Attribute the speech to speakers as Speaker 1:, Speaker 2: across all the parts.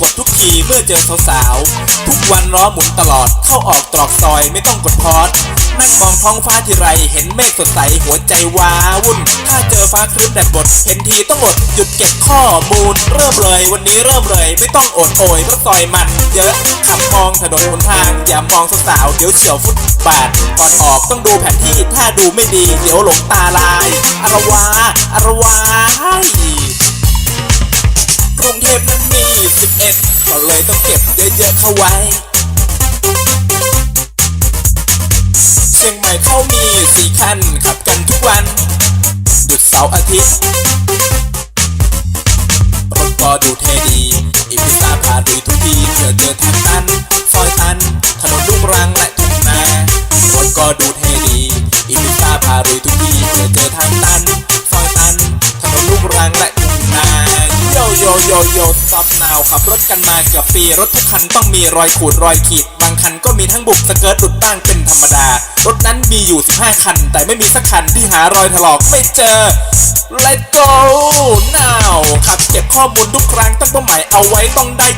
Speaker 1: กดทุกทีเมื่อเจอสาวๆ ทุกวันล้อหมุนตลอดเข้าออกตรอกซอยไม่ต้องกดพอดนั่งมองท้องฟ้าทีไรเห็นเมฆสดใสหัวใจว้าวุ่น ถ้าเจอฟ้าครึ้มแดดบดเห็นทีต้องอดหยุดเก็บข้อมูล เริ่มเลยวันนี้เริ่มเลยไม่ต้องอดโอยเพราะซอยมันเยอะขับมองถนนหนทาง อย่ามองสาวๆเดี๋ยวเฉียวฟุตบาทก่อนออกต้องดูแผนที่ถ้าดูไม่ดีเดี๋ยวหลงตาลายอารวาอารวากรุงเทพ 11ก็เลยต้องเก็บเยอะๆเข้าไว้ เชียงใหม่เขามี4คันขับกันทุกวัน หยุดเสาร์อาทิตย์รถก็ดูเท่ดีอีพิซาพาดุยทุกทีเจอเจอทางตันซอยตัน ถนนลูกรังและทุ่งนารถก็ดูเท่ดีอีพิซาพาดุยทุกทีเจอเจอทางตันซอยตัน ถนนลูกรังและ โยโยโยโยซับนาวขับรถกันมาเกือบปี รถทุกคันต้องมีรอยขูดรอยขีด บางคันก็มีทั้งบุบสเกิร์ตหลุดบ้างเป็นธรรมดา รถนั้นมีอยู่ 15 คัน แต่ไม่มีสักคันที่หารอยถลอกไม่เจอ Let go now ขับเก็บข้อมูลทุกครั้งตั้งเป้าหมายเอาไว้ต้องได้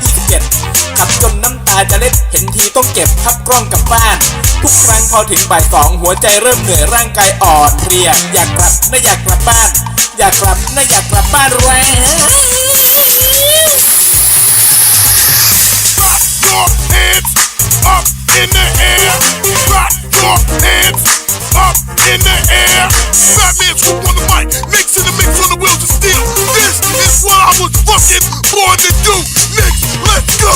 Speaker 1: 27 ขับจนน้ำตาจะเล็ดเห็นทีต้องเก็บพับกล้องกลับบ้าน ทุกครั้งพอถึงบ่ายสองหัวใจเริ่มเหนื่อยร่างกายอ่อนเพลียอยากกลับไม่อยากกลับบ้าน อยากกลับไม่อยากกลับบ้าน
Speaker 2: the air. Drop your hands up in the air. Fat man swoop on the mic, mixing the mix on the wheels of steel. This is what I was fucking born to do. Mix, let's go.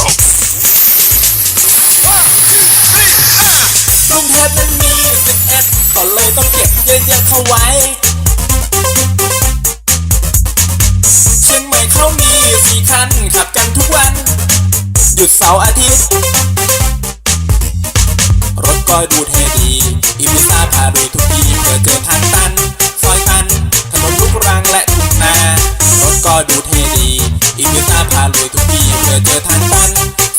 Speaker 1: กรุงเทพมันมี11ก็เลยต้องเก็บเยอะๆเข้าไว้เชียงใหม่เขามี4คันขับกันทุกวัน หยุดเสาร์อาทิตย์ รถก็ดูเทดีอีพิซซ่าพาดุยทุกทีเพื่อเจอทางตัน ซอยตัน ถนนลูกรังและทุ่งนารถก็ดูเทดีอีพิซซ่าพาลุยทุกทีเพื่อเจอทางตัน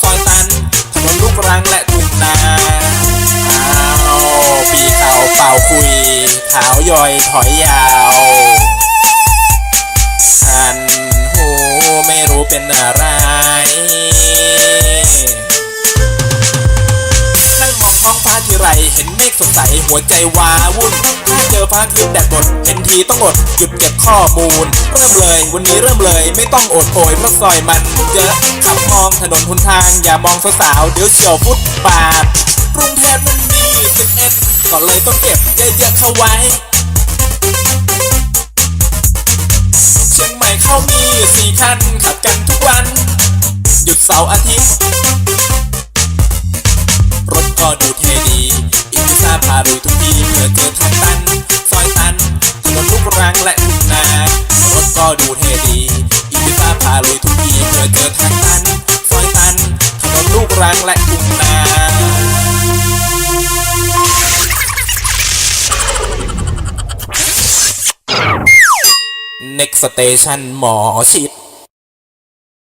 Speaker 1: ซอยตันถนนลูกรังและทุ่งนาอ้าปีเก่าเป่าคุย ขาวย่อยถอยยาวหันหูไม่รู้เป็นอะไร เห็นเมฆสดใสหัวใจว้าวุ่นถ้าเจอฟ้าครึ้มแดดบดเห็นทีต้องอดหยุดเก็บข้อมูล เริ่มเลยวันนี้เริ่มเลย ไม่ต้องอดโอยเพราะซอยมันเยอะขับมองถนนหนทาง อย่ามองสาวๆเดี๋ยวเฉียวฟุตบาทกรุงเทพมันมี11ก็เลยต้องเก็บเยอะๆเข้าไว้เชียงใหม่เขามี4คันขับกันทุกวัน หยุดเสาร์อาทิตย์ รถก็ดูเท่ดี อีพิซาพาลุยทุกทีเพื่อเจอทางตัน ซอยตันถนนลูกรังและทุ่งนารถก็ดูเท่ดีอีพิซซ่าพาลุยทุกทีเพื่อเจอทางตัน ซอยตันถนนลูกรังและทุ่งนา Next Station หมอชิด